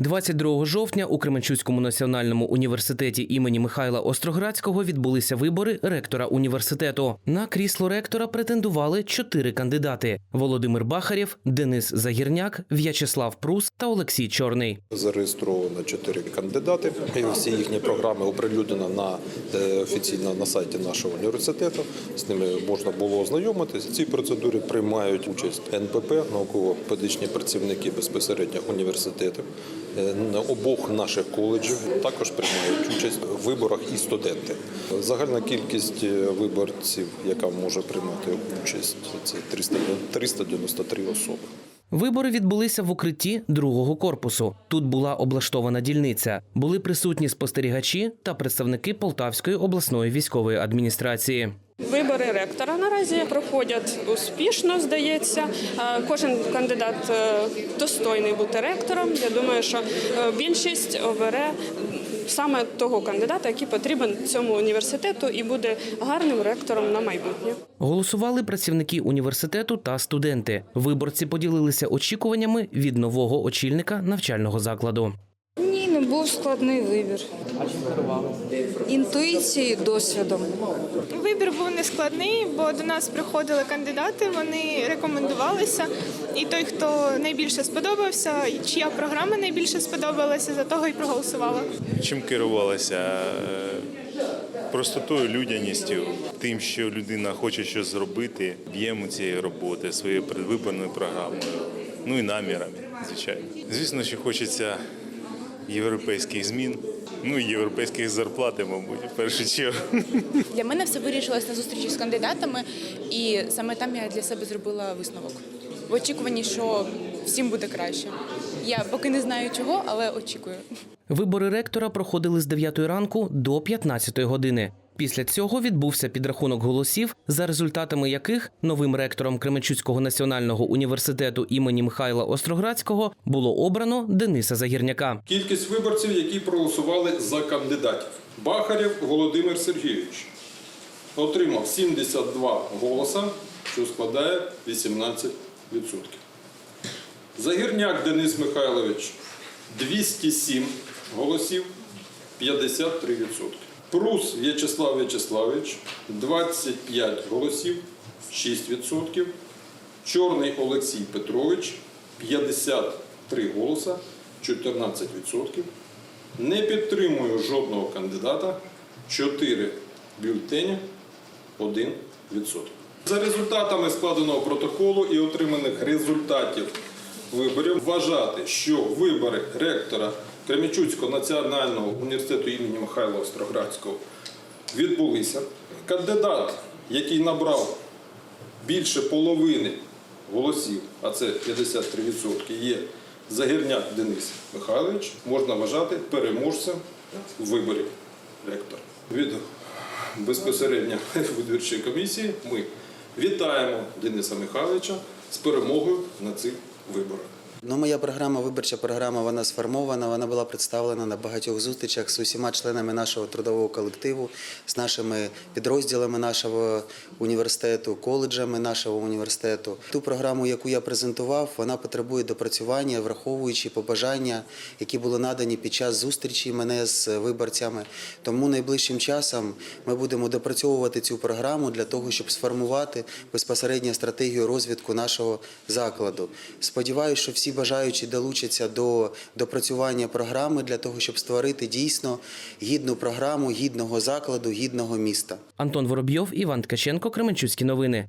22 жовтня у Кременчуцькому національному університеті імені Михайла Остроградського відбулися вибори ректора університету. На крісло ректора претендували чотири кандидати: Володимир Бахарєв, Денис Загірняк, В'ячеслав Прус та Олексій Чорний. Зареєстровано чотири кандидати. І всі їхні програми оприлюднено на е, офіційно на сайті нашого університету. З ними можна було ознайомитися. Цій процедурі приймають участь НПП, науково-педагогічні працівники безпосередньо університету. Е, обох наших коледжів також приймають участь в виборах і студенти. Загальна кількість е, виборців, яка може приймати участь, це 300 393 особи. Вибори відбулися в укритті другого корпусу. Тут була облаштована дільниця. Були присутні спостерігачі та представники Полтавської обласної військової адміністрації. Вибори ректора наразі проходять успішно, здається. Е, Кожен кандидат е, достойний бути ректором. Я думаю, що е, більшість обере саме того кандидата, який потрібен цьому університету, і буде гарним ректором на майбутнє. Голосували працівники університету та студенти. Виборці поділилися очікуваннями від нового очільника навчального закладу. Не був складний вибір. А чим керували? Інтуїцією, досвідом. Вибір був нескладний, бо до нас приходили кандидати, вони рекомендувалися. І той, хто найбільше сподобався, чия програма найбільше сподобалася, за того і проголосувала. Чим керувалася? Е, Простотою, людяністю, тим, що людина хоче щось зробити, б'ємо цієї роботи своєю передвиборною програмою, ну і намірами, звичайно. Звісно, що хочеться європейських змін, ну і європейських зарплати, мабуть, в першу чергу. Для мене все вирішилось на зустрічі з кандидатами, і саме там я для себе зробила висновок. В очікуванні, що всім буде краще. Я поки не знаю чого, але очікую. Вибори ректора проходили з 9 ранку до 15 години. Після цього відбувся підрахунок голосів, за результатами яких новим ректором Кременчуцького національного університету імені Михайла Остроградського було обрано Дениса Загірняка. Кількість виборців, які проголосували за кандидатів. Бахарєв Володимир Сергійович отримав 72 голоса, що складає 18%. Загірняк Денис Михайлович 207 голосів, 53%. Прус В'ячеслав В'ячеславович 25 голосів, 6%. Чорний Олексій Петрович 53 голоса, 14%. Не підтримую жодного кандидата, 4 бюлетені, 1%. За результатами складеного протоколу і отриманих результатів виборів вважати, що вибори ректора Кремічуцького національного університету імені Михайла Остроградського відбулися. Кандидат, який набрав більше половини голосів, а це 53%, є Загірняк Денис Михайлович, можна вважати переможцем виборів ректора. Від безпосередньо виборчої комісії ми вітаємо Дениса Михайловича з перемогою на цих виборах. Ну, моя програма, виборча програма, вона сформована. Вона була представлена на багатьох зустрічах з усіма членами нашого трудового колективу, з нашими підрозділами нашого університету, коледжами нашого університету. Ту програму, яку я презентував, вона потребує допрацювання, враховуючи побажання, які були надані під час зустрічі мене з виборцями. Тому найближчим часом ми будемо допрацьовувати цю програму для того, щоб сформувати безпосередньо стратегію розвитку нашого закладу. Сподіваюся, що всі бажаючі долучаться до допрацювання програми для того, щоб створити дійсно гідну програму гідного закладу, гідного міста. Антон Воробйов, Іван Ткаченко, Кременчуцькі новини.